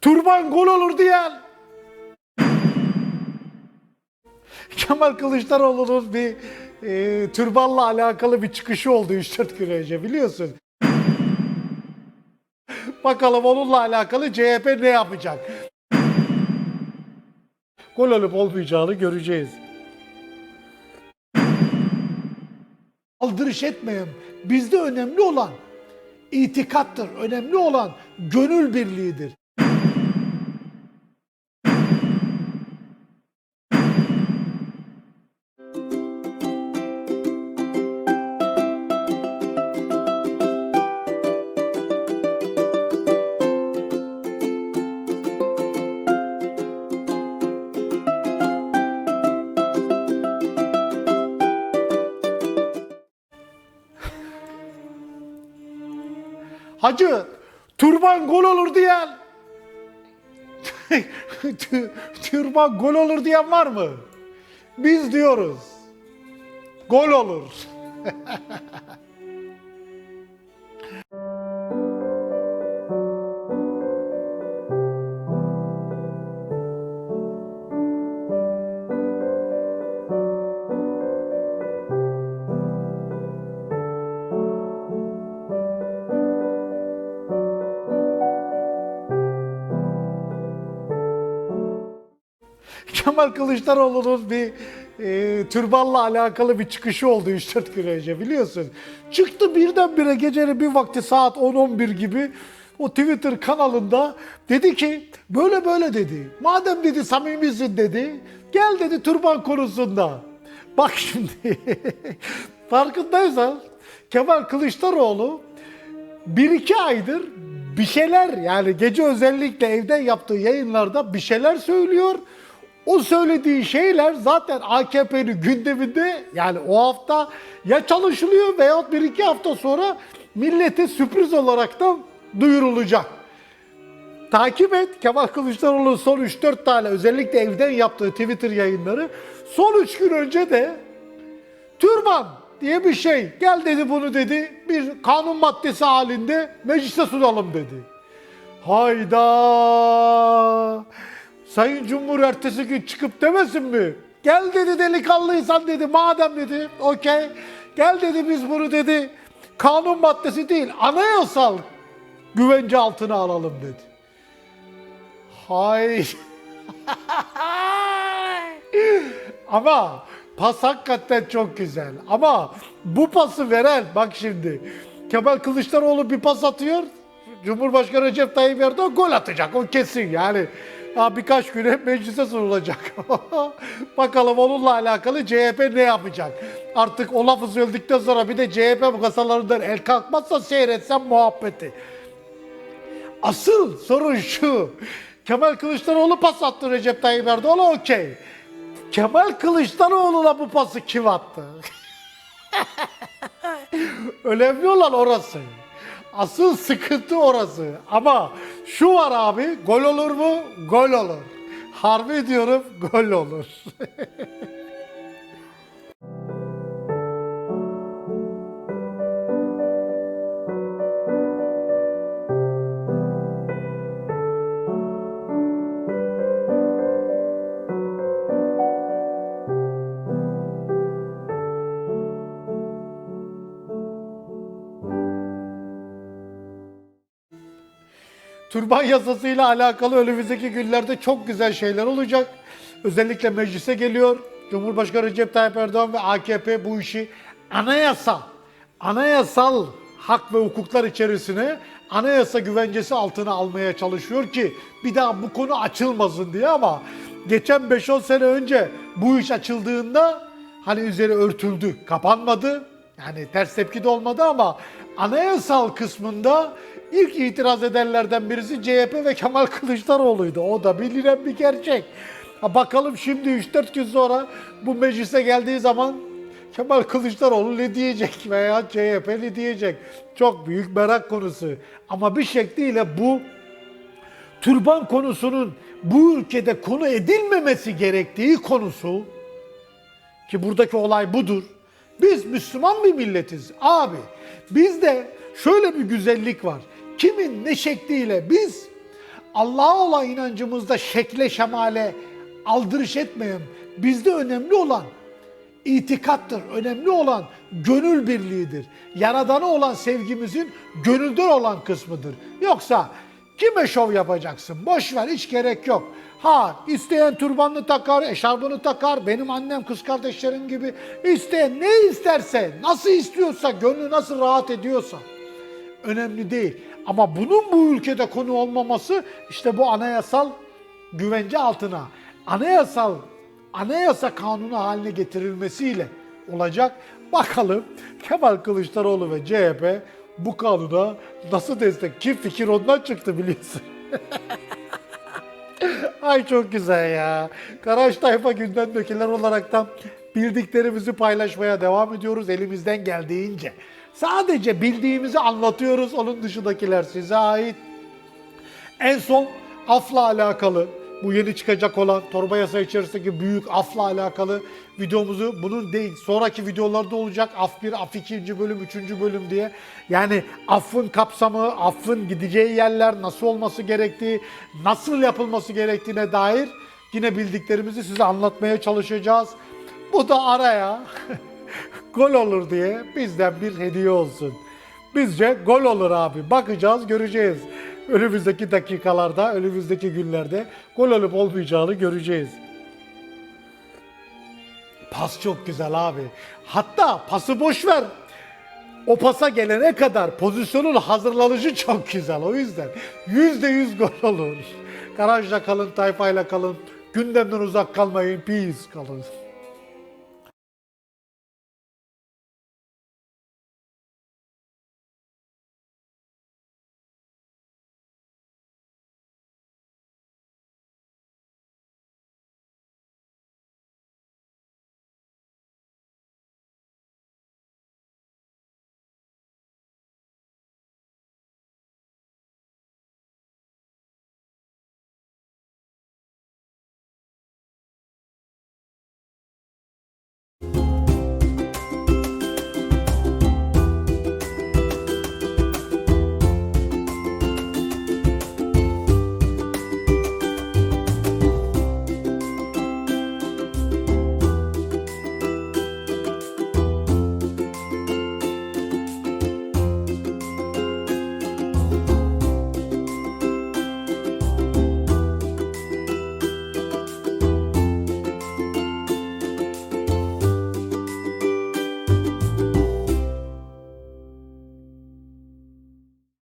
Turban gol olur diyen. Kemal Kılıçdaroğlu'nun bir e, türbanla alakalı bir çıkışı oldu 3-4 gün önce biliyorsun. Bakalım onunla alakalı CHP ne yapacak? Gol olup olmayacağını göreceğiz. Aldırış etmeyin. Bizde önemli olan itikattır. Önemli olan gönül birliğidir. Hacı turban gol olur diyen türban gol olur diyen var mı? Biz diyoruz. Gol olur. Kemal Kılıçdaroğlu'nun bir e, türbanla alakalı bir çıkışı oldu 3-4 gün önce biliyorsun. Çıktı birdenbire gecenin bir vakti saat 10-11 gibi o Twitter kanalında dedi ki böyle böyle dedi. Madem dedi samimisin dedi gel dedi türban konusunda. Bak şimdi farkındaysan Kemal Kılıçdaroğlu bir iki aydır bir şeyler yani gece özellikle evden yaptığı yayınlarda bir şeyler söylüyor. O söylediği şeyler zaten AKP'nin gündeminde yani o hafta ya çalışılıyor veyahut bir iki hafta sonra millete sürpriz olarak da duyurulacak. Takip et Kemal Kılıçdaroğlu'nun son 3-4 tane özellikle evden yaptığı Twitter yayınları. Son 3 gün önce de Türban diye bir şey. Gel dedi bunu dedi. Bir kanun maddesi halinde meclise sunalım dedi. Hayda! Sayın Cumhur ertesi gün çıkıp demesin mi? Gel dedi delikanlıysan dedi. Madem dedi okey. Gel dedi biz bunu dedi. Kanun maddesi değil anayasal güvence altına alalım dedi. Hay. Ama pas hakikaten çok güzel. Ama bu pası veren bak şimdi Kemal Kılıçdaroğlu bir pas atıyor. Cumhurbaşkanı Recep Tayyip Erdoğan gol atacak o kesin yani. Ha, birkaç güne meclise sunulacak. Bakalım onunla alakalı CHP ne yapacak? Artık o lafı söyledikten sonra bir de CHP bu kasalarından el kalkmazsa seyretsem muhabbeti. Asıl sorun şu. Kemal Kılıçdaroğlu pas attı Recep Tayyip Erdoğan'a okey. Kemal Kılıçdaroğlu'na bu pası kim attı? Önemli olan orası. Asıl sıkıntı orası. Ama şu var abi, gol olur mu? Gol olur. Harbi diyorum, gol olur. Türban yasasıyla alakalı önümüzdeki günlerde çok güzel şeyler olacak. Özellikle meclise geliyor. Cumhurbaşkanı Recep Tayyip Erdoğan ve AKP bu işi anayasa, anayasal hak ve hukuklar içerisine anayasa güvencesi altına almaya çalışıyor ki bir daha bu konu açılmasın diye ama geçen 5-10 sene önce bu iş açıldığında hani üzeri örtüldü, kapanmadı. Yani ters tepki de olmadı ama anayasal kısmında ilk itiraz edenlerden birisi CHP ve Kemal Kılıçdaroğlu'ydu. O da bilinen bir gerçek. Ha bakalım şimdi 3-4 gün sonra bu meclise geldiği zaman Kemal Kılıçdaroğlu ne diyecek veya CHP ne diyecek? Çok büyük merak konusu. Ama bir şekliyle bu türban konusunun bu ülkede konu edilmemesi gerektiği konusu ki buradaki olay budur. Biz Müslüman bir milletiz abi. Bizde şöyle bir güzellik var. Kimin ne şekliyle biz Allah'a olan inancımızda şekle şemale aldırış etmeyin. Bizde önemli olan itikattır. Önemli olan gönül birliğidir. Yaradana olan sevgimizin gönülden olan kısmıdır. Yoksa kime şov yapacaksın? Boş ver hiç gerek yok. Ha isteyen turbanını takar, eşarbını takar. Benim annem kız kardeşlerim gibi. İsteyen ne isterse, nasıl istiyorsa, gönlü nasıl rahat ediyorsa önemli değil. Ama bunun bu ülkede konu olmaması işte bu anayasal güvence altına, anayasal anayasa kanunu haline getirilmesiyle olacak. Bakalım Kemal Kılıçdaroğlu ve CHP bu kanuna nasıl destek? Ki fikir ondan çıktı biliyorsun. Ay çok güzel ya. Karaş Tayfa gündemdekiler olaraktan bildiklerimizi paylaşmaya devam ediyoruz elimizden geldiğince. Sadece bildiğimizi anlatıyoruz. Onun dışındakiler size ait. En son afla alakalı bu yeni çıkacak olan torba yasa içerisindeki büyük afla alakalı videomuzu bunun değil sonraki videolarda olacak af 1, af 2. bölüm, 3. bölüm diye. Yani affın kapsamı, affın gideceği yerler, nasıl olması gerektiği, nasıl yapılması gerektiğine dair yine bildiklerimizi size anlatmaya çalışacağız. Bu da araya gol olur diye bizden bir hediye olsun. Bizce gol olur abi. Bakacağız, göreceğiz. Önümüzdeki dakikalarda, önümüzdeki günlerde gol olup olmayacağını göreceğiz. Pas çok güzel abi. Hatta pası boş ver. O pasa gelene kadar pozisyonun hazırlanışı çok güzel. O yüzden yüzde yüz gol olur. Garajda kalın, tayfayla kalın. Gündemden uzak kalmayın. Peace kalın.